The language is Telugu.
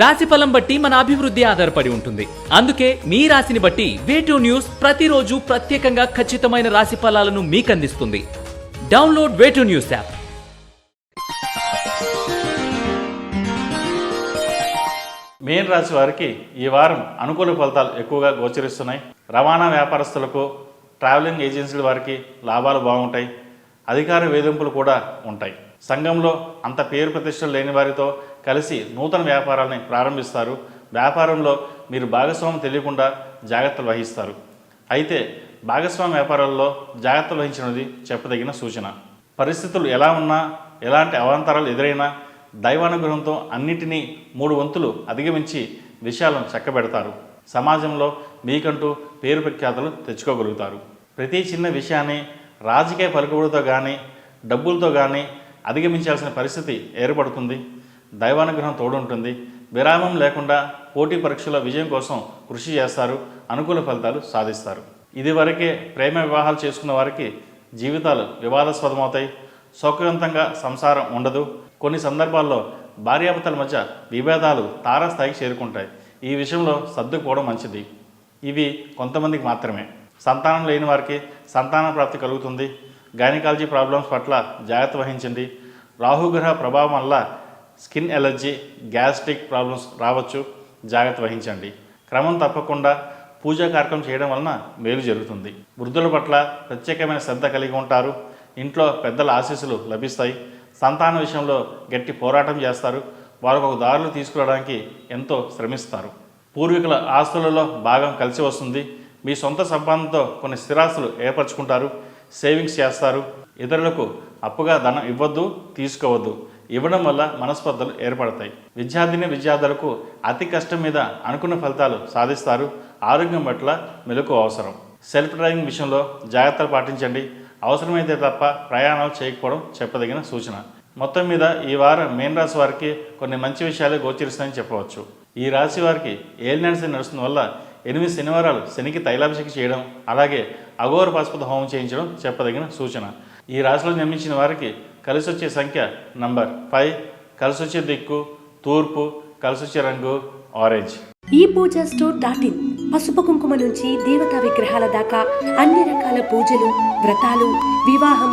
రాశి ఫలం బట్టి మన అభివృద్ధి ఆధారపడి ఉంటుంది. అందుకే మీ రాశిని బట్టి వేటూ న్యూస్ ప్రతిరోజు ప్రత్యేకంగా ఖచ్చితమైన రాశి ఫలాలను మీకు అందిస్తుంది download way two news app మేన్ రాశి వారికి ఈ వారం అనుకూల ఫలితాలు ఎక్కువగా గోచరిస్తున్నాయి. రవాణా వ్యాపారస్తులకు ట్రావెలింగ్ ఏజెన్సీల వారికి లాభాలు బాగుంటాయి. అధికార వేధింపులు కూడా ఉంటాయి. సంఘంలో అంత పేరు ప్రతిష్టలు లేని వారితో కలిసి నూతన వ్యాపారాన్ని ప్రారంభిస్తారు. వ్యాపారంలో మీరు భాగస్వామ్యం తెలియకుండా జాగ్రత్తలు వహిస్తారు. అయితే భాగస్వామ్య వ్యాపారాల్లో జాగ్రత్తలు వహించినది చెప్పదగిన సూచన. పరిస్థితులు ఎలా ఉన్నా ఎలాంటి అవాంతరాలు ఎదురైనా దైవానుగ్రహంతో అన్నిటినీ మూడు వంతులు అధిగమించి విషయాలను చక్కబెడతారు. సమాజంలో మీకంటూ పేరు ప్రఖ్యాతలు తెచ్చుకోగలుగుతారు. ప్రతి చిన్న విషయాన్ని రాజకీయ పలుకుబడితో కానీ డబ్బులతో కానీ అధిగమించాల్సిన పరిస్థితి ఏర్పడుతుంది. దైవానుగ్రహం తోడుంటుంది. విరామం లేకుండా పోటీ పరీక్షల విజయం కోసం కృషి చేస్తారు. అనుకూల ఫలితాలు సాధిస్తారు. ఇదివరకే ప్రేమ వివాహాలు చేసుకున్న వారికి జీవితాలు వివాదాస్పదమవుతాయి. సౌకర్యవంతంగా సంసారం ఉండదు. కొన్ని సందర్భాల్లో భార్యాభర్తల మధ్య విభేదాలు తారాస్థాయికి చేరుకుంటాయి. ఈ విషయంలో సర్దుకోవడం మంచిది. ఇవి కొంతమందికి మాత్రమే. సంతానం లేని వారికి సంతాన ప్రాప్తి కలుగుతుంది. గైనకాలజీ ప్రాబ్లమ్స్ పట్ల జాగ్రత్త వహించండి. రాహుగ్రహ ప్రభావం వల్ల స్కిన్ ఎలర్జీ గ్యాస్ట్రిక్ ప్రాబ్లమ్స్ రావచ్చు. జాగ్రత్త వహించండి. క్రమం తప్పకుండా పూజా కార్యక్రమం చేయడం వలన మేలు జరుగుతుంది. వృద్ధుల పట్ల ప్రత్యేకమైన శ్రద్ధ కలిగి ఉంటారు. ఇంట్లో పెద్దల ఆశీస్సులు లభిస్తాయి. సంతాన విషయంలో గట్టి పోరాటం చేస్తారు. వారికి ఒక దారులు తీసుకురావడానికి ఎంతో శ్రమిస్తారు. పూర్వీకుల ఆస్తులలో భాగం కలిసి వస్తుంది. మీ సొంత సంపాదనతో కొన్ని స్థిరాస్తులు ఏర్పరచుకుంటారు. సేవింగ్స్ చేస్తారు. ఇతరులకు అప్పుగా ధనం ఇవ్వద్దు తీసుకోవద్దు. ఇవ్వడం వల్ల మనస్పర్ధలు ఏర్పడతాయి. విద్యార్థిని విద్యార్థులకు అతి కష్టం మీద అనుకున్న ఫలితాలు సాధిస్తారు. ఆరోగ్యం పట్ల మెలకు అవసరం. సెల్ఫ్ డ్రైవింగ్ విషయంలో జాగ్రత్తలు పాటించండి. అవసరమైతే తప్ప ప్రయాణాలు చేయకపోవడం చెప్పదగిన సూచన. మొత్తం మీద ఈ వారం మేన్ రాశి వారికి కొన్ని మంచి విషయాలు గోచరిస్తాయని చెప్పవచ్చు. ఈ రాశి వారికి ఏలినాడ్సి నడుస్తున్న వల్ల ఎనిమిది శనివారాలు శనికి తైలాభిషేకం చేయడం అలాగే అఘోర పశుపతి హోమం చేయించడం చెప్పదగిన సూచన. ఈ రాశిలో జన్మించిన వారికి కలిసి వచ్చే సంఖ్య నంబర్ ఫైవ్. కలిసి వచ్చే దిక్కు తూర్పు. కలిసి వచ్చే రంగు ఆరెంజ్. ఈ పూజ స్టోర్ డాట్ ఇన్. పసుపు కుంకుమ నుంచి దేవతా విగ్రహాల దాకా అన్ని రకాల పూజలు వ్రతాలు వివాహం